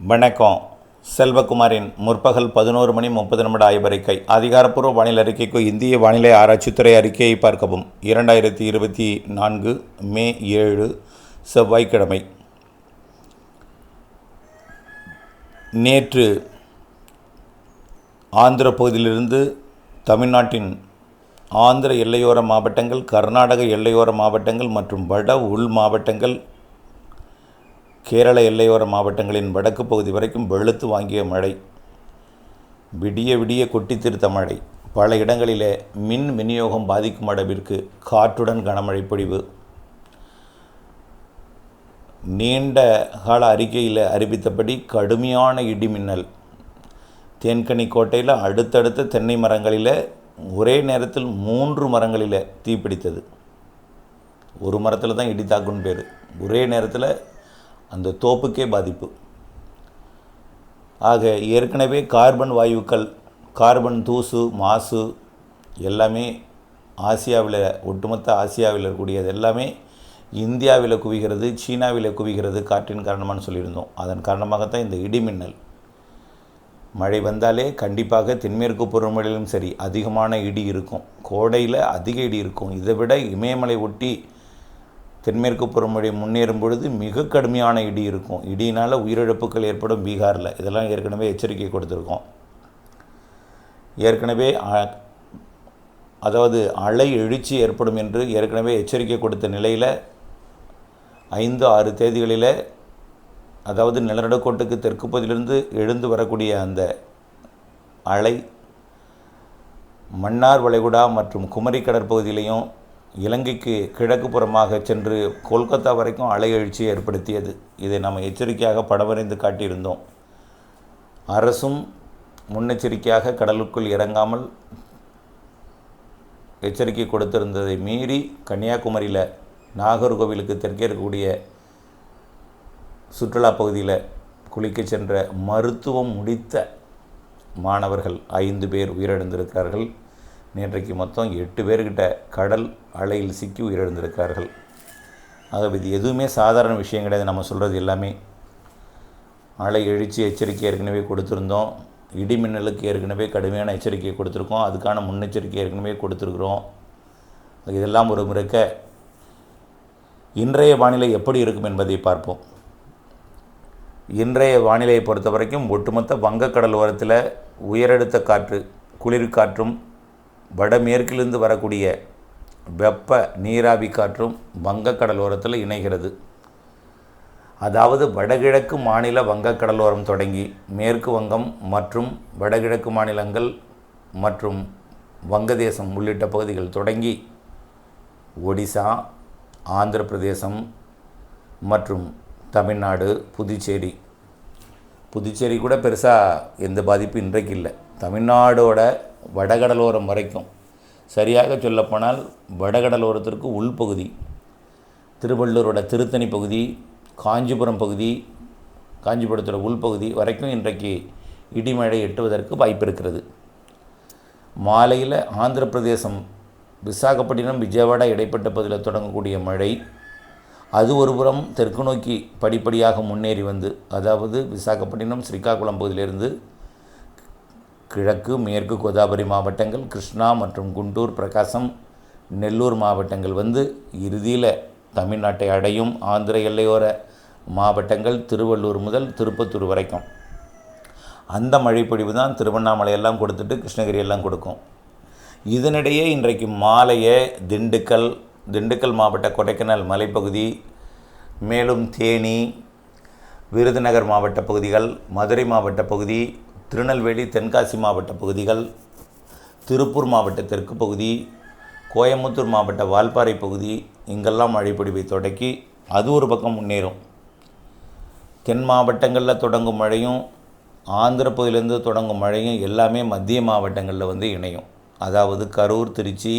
வணக்கம். செல்வகுமாரின் முற்பகல் பதினோரு மணி முப்பது நிமிட ஆய்வறிக்கை. அதிகாரப்பூர்வ வானிலை அறிக்கைக்கு இந்திய வானிலை ஆராய்ச்சித்துறை அறிக்கையை பார்க்கவும். இரண்டாயிரத்தி இருபத்தி நான்கு மே ஏழு செவ்வாய்க்கிழமை. நேற்று ஆந்திர பகுதியிலிருந்து தமிழ்நாட்டின் ஆந்திர எல்லையோர மாவட்டங்கள் கர்நாடக எல்லையோர மாவட்டங்கள் மற்றும் வட உள் மாவட்டங்கள் கேரள எல்லையோர மாவட்டங்களின் வடக்கு பகுதி வரைக்கும் வெளுத்து வாங்கிய மழை. விடிய விடிய கொட்டி திருத்த மழை. பல இடங்களிலே மின் விநியோகம் பாதிக்கும் அளவிற்கு காற்றுடன் கனமழை பொழிவு. நீண்ட கால அறிக்கையில் அறிவித்தபடி கடுமையான இடி மின்னல். தேன்கனி கோட்டையில் அடுத்தடுத்த தென்னை மரங்களில் ஒரே நேரத்தில் மூன்று மரங்களில் தீப்பிடித்தது. ஒரு மரத்தில் தான் இடி தாக்குன்னு பேர். ஒரே நேரத்தில் அந்த தோப்புக்கே பாதிப்பு. ஆக ஏற்கனவே கார்பன் வாயுக்கள் கார்பன் தூசு மாசு எல்லாமே ஆசியாவில் ஒட்டுமொத்த ஆசியாவில் இருக்கக்கூடியது எல்லாமே இந்தியாவில் குவிகிறது சீனாவில் குவிகிறது காற்றின் காரணமானு சொல்லியிருந்தோம். அதன் காரணமாகத்தான் இந்த இடிமின்னல். மழை வந்தாலே கண்டிப்பாக தென்மேற்கு பருவமழையிலும் சரி அதிகமான இடி இருக்கும். கோடையில் அதிக இடி இருக்கும். இதை விட இமயமலை ஒட்டி தென்மேற்கு பருவமழை முன்னேறும் பொழுது மிக கடுமையான இடி இருக்கும். இடியினால் உயிரிழப்புகள் ஏற்படும் பீகாரில். இதெல்லாம் ஏற்கனவே எச்சரிக்கை கொடுத்துருக்கோம். ஏற்கனவே அ- அதாவது அலை எழுச்சி ஏற்படும் என்று ஏற்கனவே எச்சரிக்கை கொடுத்த நிலையில் ஐந்து ஆறு தேதிகளில் அதாவது நிலநடுக்கோட்டுக்கு தெற்கு பகுதியிலிருந்து எழுந்து வரக்கூடிய அந்த அலை மன்னார் வளைகுடா மற்றும் குமரி கடற்பகுதியிலையும் இலங்கைக்கு கிழக்கு புறமாக சென்று கொல்கத்தா வரைக்கும் அலை எழுச்சியை ஏற்படுத்தியது. இதை நாம் எச்சரிக்கையாக படம் காட்டியிருந்தோம். அரசும் முன்னெச்சரிக்கையாக கடலுக்குள் இறங்காமல் எச்சரிக்கை கொடுத்திருந்ததை மீறி கன்னியாகுமரியில் நாகர்கோவிலுக்கு தெற்கே இருக்கக்கூடிய சுற்றுலா பகுதியில் குளிக்க சென்ற மருத்துவம் முடித்த மாணவர்கள் ஐந்து பேர் உயிரிழந்திருக்கிறார்கள். நேற்றைக்கு மொத்தம் எட்டு பேர்கிட்ட கடல் அலையில் சிக்கி உயிரிழந்திருக்கார்கள். ஆகவே இது எதுவுமே சாதாரண விஷயம் கிடையாது. நம்ம சொல்கிறது எல்லாமே அலை எழுச்சி எச்சரிக்கை ஏற்கனவே கொடுத்துருந்தோம். இடிமின்னலுக்கு ஏற்கனவே கடுமையான எச்சரிக்கை கொடுத்துருக்கோம். அதுக்கான முன்னெச்சரிக்கை ஏற்கனவே கொடுத்துருக்குறோம். இதெல்லாம் ஒரு முறைக்க இன்றைய வானிலை எப்படி இருக்கும் என்பதை பார்ப்போம். இன்றைய வானிலையை பொறுத்த வரைக்கும் ஒட்டுமொத்த வங்கக்கடல் ஓரத்தில் உயரழுத்த காற்று குளிர் காற்றும் வடமேற்கிலிருந்து வரக்கூடிய வெப்ப நீராவி காற்றும் வங்கக்கடலோரத்தில் இணைகிறது. அதாவது வடகிழக்கு மாநில வங்கக்கடலோரம் தொடங்கி மேற்கு வங்கம் மற்றும் வடகிழக்கு மாநிலங்கள் மற்றும் வங்கதேசம் உள்ளிட்ட பகுதிகள் தொடங்கி ஒடிசா ஆந்திர பிரதேசம் மற்றும் தமிழ்நாடு புதுச்சேரி. புதுச்சேரி கூட பெருசாக எந்த பாதிப்பும் இன்றைக்கு இல்லை. தமிழ்நாடோட வடகடலோரம் வரைக்கும். சரியாக சொல்லப்போனால் வடகடலோரத்திற்கு உள்பகுதி திருவள்ளூரோட திருத்தணி பகுதி காஞ்சிபுரம் பகுதி காஞ்சிபுரத்தோட உள்பகுதி வரைக்கும் இன்றைக்கு இடிமழை எட்டுவதற்கு வாய்ப்பு இருக்கிறது. மாலையில் ஆந்திர பிரதேசம் விசாகப்பட்டினம் விஜயவாடா இடைப்பட்ட பகுதியில் தொடங்கக்கூடிய மழை அது ஒருபுறம் தெற்கு நோக்கி படிப்படியாக முன்னேறி வந்து அதாவது விசாகப்பட்டினம் ஸ்ரீகாகுளம் பகுதியிலிருந்து கிழக்கு மேற்கு கோதாவரி மாவட்டங்கள் கிருஷ்ணா மற்றும் குண்டூர் பிரகாசம் நெல்லூர் மாவட்டங்கள் வந்து இறுதியில் தமிழ்நாட்டை அடையும் ஆந்திர எல்லையோர மாவட்டங்கள் திருவள்ளூர் முதல் திருப்பத்தூர் வரைக்கும். அந்த மழைப்பொழிவு தான் திருவண்ணாமலையெல்லாம் கொடுத்துட்டு கிருஷ்ணகிரி எல்லாம் கொடுக்கும். இதனிடையே இன்றைக்கு மாலையே திண்டுக்கல் திண்டுக்கல் மாவட்ட கொடைக்கானல் மலைப்பகுதி மேலும் தேனி விருதுநகர் மாவட்ட பகுதிகள் மதுரை மாவட்ட பகுதி திருநெல்வேலி தென்காசி மாவட்ட பகுதிகள் திருப்பூர் மாவட்ட தெற்கு பகுதி கோயம்புத்தூர் மாவட்ட வால்பாறை பகுதி இங்கெல்லாம் மழைப்பொழிவை தொடக்கி அது ஒரு பக்கம் முன்னேறும். தென் மாவட்டங்களில் தொடங்கும் மழையும் ஆந்திர பகுதியிலேருந்து தொடங்கும் மழையும் எல்லாமே மத்திய மாவட்டங்களில் வந்து இணையும். அதாவது கரூர் திருச்சி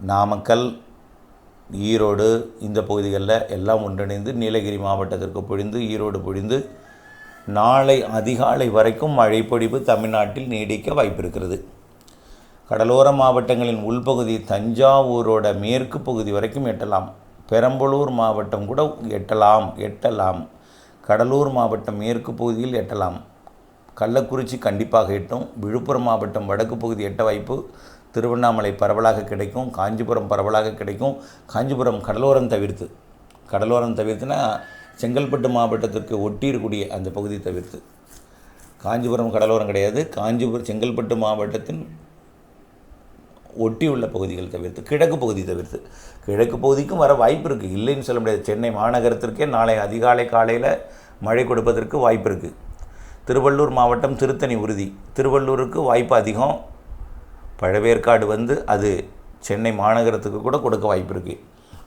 நாமக்கல் ஈரோடு இந்த பகுதிகளில் எல்லாம் ஒன்றிணைந்து நீலகிரி மாவட்டத்திற்கு பொழிந்து ஈரோடு பொழிந்து நாளை அதிகாலை வரைக்கும் மழைப்பொடிவு தமிழ்நாட்டில் நீடிக்க வாய்ப்பிருக்கிறது. கடலோர மாவட்டங்களின் உள்பகுதி தஞ்சாவூரோட மேற்கு பகுதி வரைக்கும் எட்டலாம். பெரம்பலூர் மாவட்டம் கூட எட்டலாம் எட்டலாம். கடலூர் மாவட்டம் மேற்கு பகுதியில் எட்டலாம். கள்ளக்குறிச்சி கண்டிப்பாக எட்டும். விழுப்புரம் மாவட்டம் வடக்கு பகுதி எட்ட வாய்ப்பு. திருவண்ணாமலை பரவலாக கிடைக்கும். காஞ்சிபுரம் பரவலாக கிடைக்கும். காஞ்சிபுரம் கடலோரம் தவிர்த்து. கடலோரம் தவிர்த்துனா செங்கல்பட்டு மாவட்டத்திற்கு ஒட்டியிருக்கூடிய அந்த பகுதி தவிர்த்து. காஞ்சிபுரம் கடலோரம் கிடையாது. காஞ்சிபுரம் செங்கல்பட்டு மாவட்டத்தின் ஒட்டியுள்ள பகுதிகள் தவிர்த்து கிழக்கு பகுதி தவிர்த்து. கிழக்கு பகுதிக்கும் வர வாய்ப்பு இருக்குது இல்லைன்னு சொல்ல முடியாது. சென்னை மாநகரத்திற்கே நாளை அதிகாலை காலையில் மழை கொடுப்பதற்கு வாய்ப்பு இருக்குது திருவள்ளூர் மாவட்டம் திருத்தணி உறுதி. திருவள்ளூருக்கு வாய்ப்பு அதிகம். பழவேற்காடு வந்து அது சென்னை மாநகரத்துக்கு கூட கொடுக்க வாய்ப்பு இருக்குது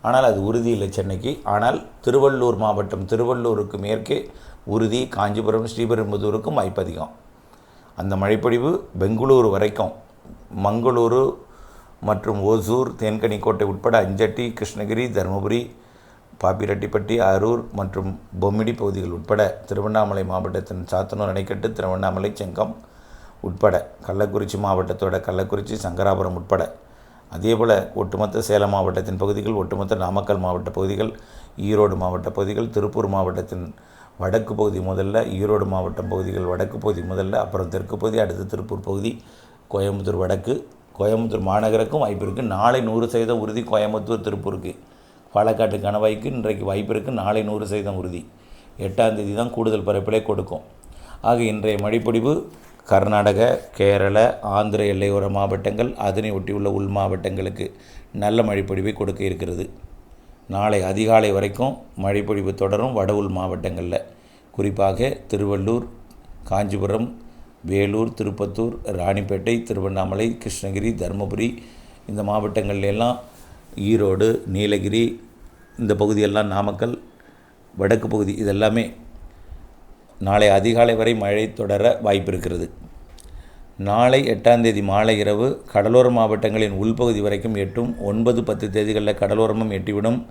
ஆனால் அது உறுதி இல்லை சென்னைக்கு. ஆனால் திருவள்ளூர் மாவட்டம் திருவள்ளூருக்கு மேற்கே உறுதி காஞ்சிபுரம் ஸ்ரீபெரும்புதூருக்கும் வாய்ப்பு அதிகம் அந்த மழைப்பொழிவு பெங்களூரு வரைக்கும். மங்களூரு மற்றும் ஓசூர் தேன்கனிக்கோட்டை உட்பட அஞ்சட்டி கிருஷ்ணகிரி தருமபுரி பாப்பிரெட்டிப்பட்டி அரூர் மற்றும் பொம்மிடி பகுதிகள் உட்பட திருவண்ணாமலை மாவட்டத்தின் சாத்தனூர் அணைக்கட்டு திருவண்ணாமலை செங்கம் உட்பட கள்ளக்குறிச்சி மாவட்டத்தோட கள்ளக்குறிச்சி சங்கராபுரம் உட்பட அதேபோல் ஒட்டுமொத்த சேலம் மாவட்டத்தின் பகுதிகள் ஒட்டுமொத்த நாமக்கல் மாவட்ட பகுதிகள் ஈரோடு மாவட்ட பகுதிகள் திருப்பூர் மாவட்டத்தின் வடக்கு பகுதி முதல்ல ஈரோடு மாவட்டம் பகுதிகள் வடக்கு பகுதி முதல்ல அப்புறம் தெற்கு பகுதி அடுத்து திருப்பூர் பகுதி கோயம்புத்தூர் வடக்கு கோயம்புத்தூர் மாநகருக்கும் வாய்ப்பு இருக்குது நாளை நூறு சதவீதம் உறுதி கோயம்புத்தூர் திருப்பூருக்கு. பாலக்காட்டு கணவாய்க்கு இன்றைக்கு வாய்ப்பு இருக்குது நாளை நூறு சதவீதம் உறுதி. எட்டாம் தேதி தான் கூடுதல் பரப்பிலே கொடுக்கும். ஆக இன்றைய மழைப்பொழிவு கர்நாடக கேரள ஆந்திர எல்லையோர மாவட்டங்கள் அதனை ஒட்டியுள்ள உள் மாவட்டங்களுக்கு நல்ல மழைப்பொழிவை கொடுக்க இருக்கிறது. நாளை அதிகாலை வரைக்கும் மழைப்பொழிவு தொடரும் வட உள் மாவட்டங்களில். குறிப்பாக திருவள்ளூர் காஞ்சிபுரம் வேலூர் திருப்பத்தூர் ராணிப்பேட்டை திருவண்ணாமலை கிருஷ்ணகிரி தருமபுரி இந்த மாவட்டங்கள்ல எல்லாம் ஈரோடு நீலகிரி இந்த பகுதியெல்லாம் நாமக்கல் வடக்கு பகுதி இதெல்லாமே நாளை அதிகாலை வரை மழை தொடர வாய்ப்பு இருக்கிறது நாளை எட்டாம் தேதி மாலை இரவு கடலோர மாவட்டங்களின் உள்பகுதி வரைக்கும் எட்டும் ஒன்பது பத்து தேதிகளில் கடலோரமும் எட்டிவிடும்.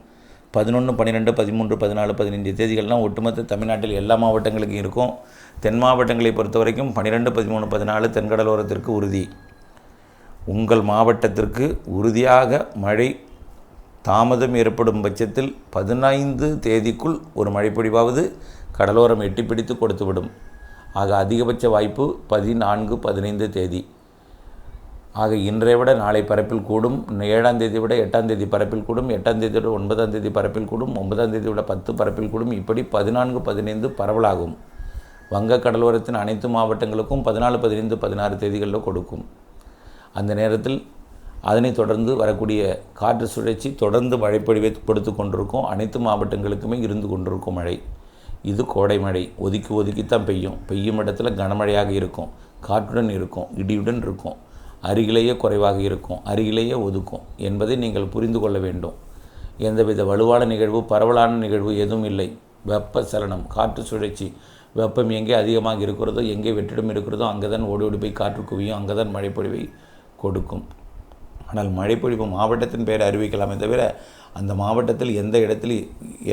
பதினொன்று பன்னிரெண்டு பதிமூன்று பதினாலு பதினைஞ்சு தேதிகள்லாம் ஒட்டுமொத்த தமிழ்நாட்டில் எல்லா மாவட்டங்களுக்கும் இருக்கும். தென் மாவட்டங்களை பொறுத்த வரைக்கும் பன்னிரெண்டு பதிமூணு பதினாலு தென்கடலோரத்திற்கு உறுதி. உங்கள் மாவட்டத்திற்கு உறுதியாக மழை தாமதம் ஏற்படும் பட்சத்தில் பதினைந்து தேதிக்குள் ஒரு மழைப்பொழிவாவது கடலோரம் எட்டி பிடித்து கொடுத்துவிடும் ஆக அதிகபட்ச வாய்ப்பு பதினான்கு பதினைந்து தேதி. ஆக இன்றைய விட நாளை பரப்பில் கூடும். ஏழாம் தேதி விட எட்டாம் தேதி பரப்பில் கூடும். எட்டாம் தேதி விட ஒன்பதாம் தேதி பரப்பில் கூடும். ஒன்பதாம் தேதி விட பத்து பரப்பில் கூடும். இப்படி பதினான்கு பதினைந்து பரவலாகும். வங்க கடலோரத்தின் அனைத்து மாவட்டங்களுக்கும் பதினாலு பதினைந்து பதினாறு தேதிகளில் கொடுக்கும். அந்த நேரத்தில் அதனைத் தொடர்ந்து வரக்கூடிய காற்று சுழற்சி தொடர்ந்து மழைப்பொழிவை கொடுத்து கொண்டிருக்கும். அனைத்து மாவட்டங்களுக்குமே இருந்து கொண்டிருக்கும் மழை. இது கோடை மழை. ஒதுக்கி ஒதுக்கித்தான் பெய்யும். பெய்யும் இடத்துல கனமழையாக இருக்கும். காற்றுடன் இருக்கும். இடியுடன் இருக்கும். அருகிலேயே குறைவாக இருக்கும். அருகிலேயே ஒதுக்கும் என்பதை நீங்கள் புரிந்து கொள்ள வேண்டும். எந்தவித வலுவான நிகழ்வு பரவலான நிகழ்வு எதுவும் இல்லை. வெப்ப சலனம் காற்று சுழற்சி. வெப்பம் எங்கே அதிகமாக இருக்கிறதோ எங்கே வெற்றிடம் இருக்கிறதோ அங்கே தான் ஓடி ஓடி போய் காற்று குவியும். அங்கே தான் மழைப்பொழிவை கொடுக்கும். ஆனால் மழைப்பொழிவு மாவட்டத்தின் பெயரை அறிவிக்கலாமே தவிர அந்த மாவட்டத்தில் எந்த இடத்தில்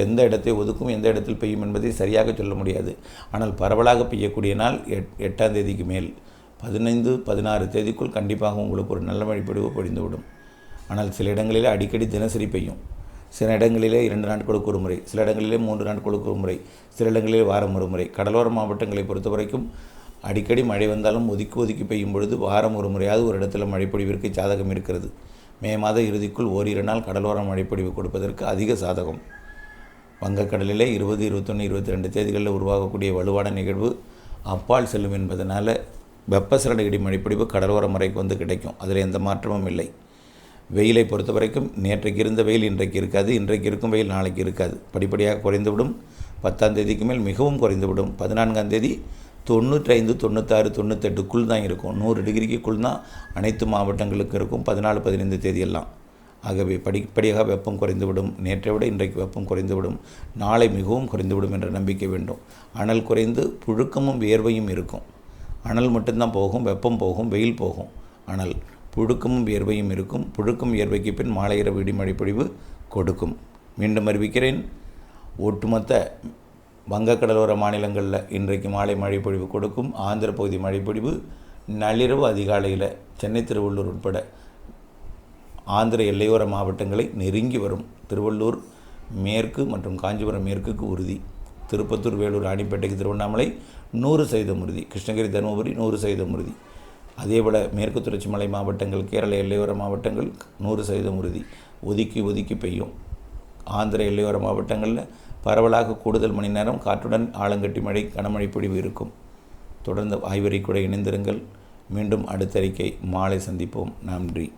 எந்த இடத்தை ஒதுக்கும் எந்த இடத்தில் பெய்யும் என்பதை சரியாக சொல்ல முடியாது. ஆனால் பரவலாக பெய்யக்கூடிய நாள் எட் எட்டாம் தேதிக்கு மேல். பதினைந்து பதினாறு தேதிக்குள் கண்டிப்பாக உங்களுக்கு ஒரு நல்ல மழைப்பொழிவு பொழிந்துவிடும். ஆனால் சில இடங்களில் அடிக்கடி தினசரி பெய்யும். சில இடங்களிலே இரண்டு நாட்களுக்கு ஒரு முறை சில இடங்களிலே மூன்று நாட்களுக்கு ஒரு முறை சில இடங்களிலே வாரம் ஒரு முறை. கடலோர மாவட்டங்களை பொறுத்த வரைக்கும் அடிக்கடி மழை வந்தாலும் ஒதுக்கி ஒதுக்கி பெய்யும் பொழுது வாரம் ஒரு முறையாவது ஒரு இடத்துல மழைப்பொழிவிற்கு சாதகம் இருக்கிறது. மே மாத இறுதிக்குள் ஓரிரு நாள் கடலோர மழைப்பொழிவு கொடுப்பதற்கு அதிக சாதகம். வங்கக்கடலிலே இருபது இருபத்தொன்று இருபத்தி ரெண்டு தேதிகளில் உருவாகக்கூடிய வலுவான நிகழ்வு அப்பால் செல்லும் என்பதனால் வெப்பசலன இடி மழைப்பொழிவு கடலோர முறைக்கு வந்து கிடைக்கும். அதில் எந்த மாற்றமும் இல்லை. வெயிலை பொறுத்த வரைக்கும் நேற்றைக்கு இருந்த வெயில் இன்றைக்கு இருக்காது. இன்றைக்கு இருக்கும் வெயில் நாளைக்கு இருக்காது. படிப்படியாக குறைந்துவிடும். பத்தாம் தேதிக்கு மேல் மிகவும் குறைந்துவிடும். பதினான்காம் தேதி தொண்ணூற்றைந்து தொண்ணூத்தாறு தொண்ணூத்தெட்டுக்குள் தான் இருக்கும். நூறு டிகிரிக்குள் தான் அனைத்து மாவட்டங்களுக்கு இருக்கும். பதினாலு பதினைந்து தேதியெல்லாம். ஆகவே படிப்படியாக வெப்பம் குறைந்துவிடும். நேற்றை விட இன்றைக்கு வெப்பம் குறைந்துவிடும். நாளை மிகவும் குறைந்துவிடும் என்ற நம்பிக்கை வேண்டும். அனல் குறைந்து புழுக்கமும் வியர்வையும் இருக்கும். அனல் மட்டும்தான் போகும் வெப்பம் போகும் வெயில் போகும். அனல் புழுக்கமும் வியர்வையும் இருக்கும். புழுக்கம் வியர்வைக்கு பின் மாலை இரவு இடிமழை பொழிவு கொடுக்கும். மீண்டும் அறிவிக்கிறேன். ஒட்டுமொத்த வங்கக்கடலோர மாநிலங்களில் இன்றைக்கு மாலை மழைப்பொழிவு கொடுக்கும். ஆந்திர பகுதி மழைப்பொழிவு நள்ளிரவு அதிகாலையில் சென்னை திருவள்ளூர் உட்பட ஆந்திர எல்லையோர மாவட்டங்களை நெருங்கி வரும். திருவள்ளூர் மேற்கு மற்றும் காஞ்சிபுரம் மேற்குக்கு உறுதி. திருப்பத்தூர் வேலூர் ராணிப்பேட்டைக்கு திருவண்ணாமலை நூறு சதவீதம் உறுதி. கிருஷ்ணகிரி தருமபுரி நூறு சதவீதம் உறுதி. அதேபோல் மேற்கு தொடர்ச்சி மலை மாவட்டங்கள் கேரள எல்லையோர மாவட்டங்கள் நூறு சதவீதம் உறுதி. ஒதுக்கி ஒதுக்கி பெய்யும். ஆந்திர எல்லையோர மாவட்டங்களில் பரவலாக கூடுதல் மணி நேரம் காற்றுடன் ஆலங்கட்டி மழை கனமழை பொழிவு இருக்கும். தொடர்ந்து ஆய்வறிக்கூட இணைந்திருங்கள். மீண்டும் அடுத்த அறிக்கை மாலை சந்திப்போம். நன்றி.